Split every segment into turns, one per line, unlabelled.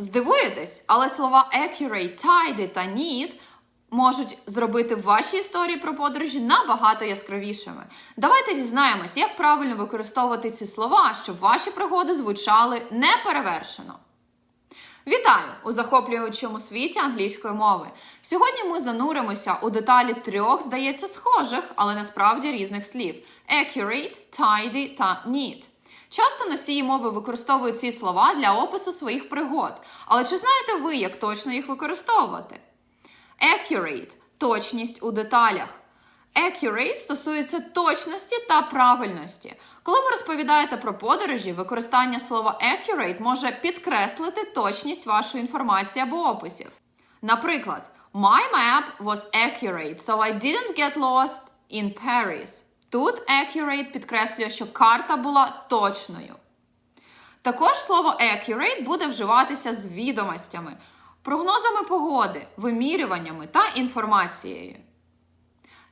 Здивуєтесь, але слова accurate, tidy та neat можуть зробити ваші історії про подорожі набагато яскравішими. Давайте дізнаємось, як правильно використовувати ці слова, щоб ваші пригоди звучали неперевершено. Вітаю у захоплюючому світі англійської мови. Сьогодні ми зануримося у деталі трьох, здається, схожих, але насправді різних слів: accurate, tidy та neat. Часто носії мови використовують ці слова для опису своїх пригод. Але чи знаєте ви, як точно їх використовувати? Accurate – точність у деталях. Accurate стосується точності та правильності. Коли ви розповідаєте про подорожі, використання слова accurate може підкреслити точність вашої інформації або описів. Наприклад, My map was accurate, so I didn't get lost in Paris. Тут accurate підкреслює, що карта була точною. Також слово accurate буде вживатися з відомостями, прогнозами погоди, вимірюваннями та інформацією.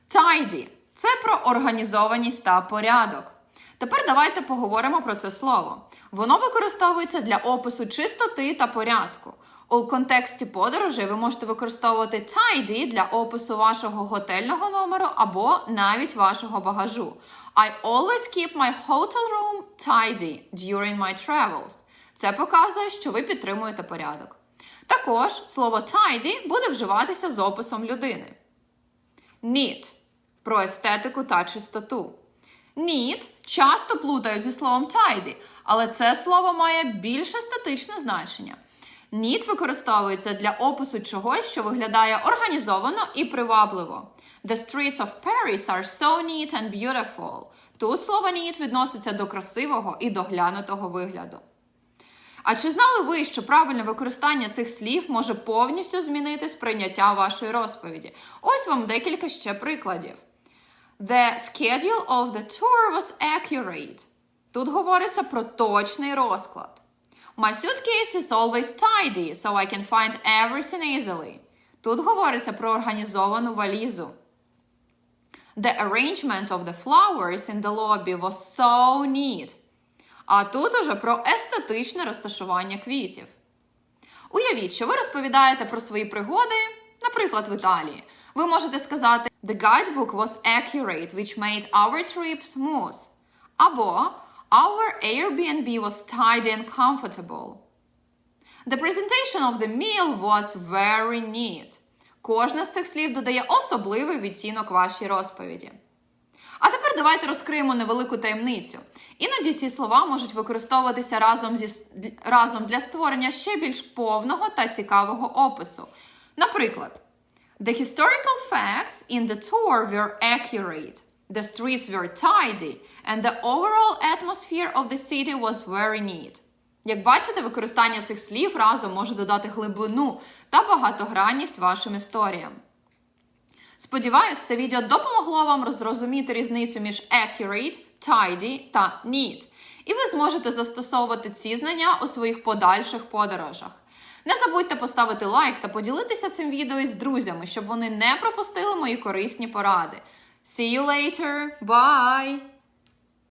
Tidy – це про організованість та порядок. Тепер давайте поговоримо про це слово. Воно використовується для опису чистоти та порядку. У контексті подорожей ви можете використовувати tidy для опису вашого готельного номеру або навіть вашого багажу. I always keep my hotel room tidy during my travels. Це показує, що ви підтримуєте порядок. Також слово tidy буде вживатися з описом людини. Neat – про естетику та чистоту. Neat часто плутають зі словом tidy, але це слово має більш естетичне значення. Neat використовується для опису чогось, що виглядає організовано і привабливо. The streets of Paris are so neat and beautiful. Тут слово neat відноситься до красивого і доглянутого вигляду. А чи знали ви, що правильне використання цих слів може повністю змінити сприйняття вашої розповіді? Ось вам декілька ще прикладів. The schedule of the tour was accurate. Тут говориться про точний розклад. My suitcase is always tidy, so I can find everything easily. Тут говориться про організовану валізу. The arrangement of the flowers in the lobby was so neat. А тут уже про естетичне розташування квітів. Уявіть, що ви розповідаєте про свої пригоди, наприклад, в Італії. Ви можете сказати The guidebook was accurate, which made our trip smooth. Або Our Airbnb was tidy and comfortable. The presentation of the meal was very neat. Кожне з цих слів додає особливий відтінок вашій розповіді. А тепер давайте розкриємо невелику таємницю. Іноді ці слова можуть використовуватися разом, зі, разом для створення ще більш повного та цікавого опису. Наприклад, The historical facts in the tour were accurate. The streets were tidy, and the overall atmosphere of the city was very neat. Як бачите, використання цих слів разом може додати глибину та багатогранність вашим історіям. Сподіваюсь, це відео допомогло вам зрозуміти різницю між accurate, tidy та neat. І ви зможете застосовувати ці знання у своїх подальших подорожах. Не забудьте поставити лайк та поділитися цим відео із друзями, щоб вони не пропустили мої корисні поради. See you later! Bye!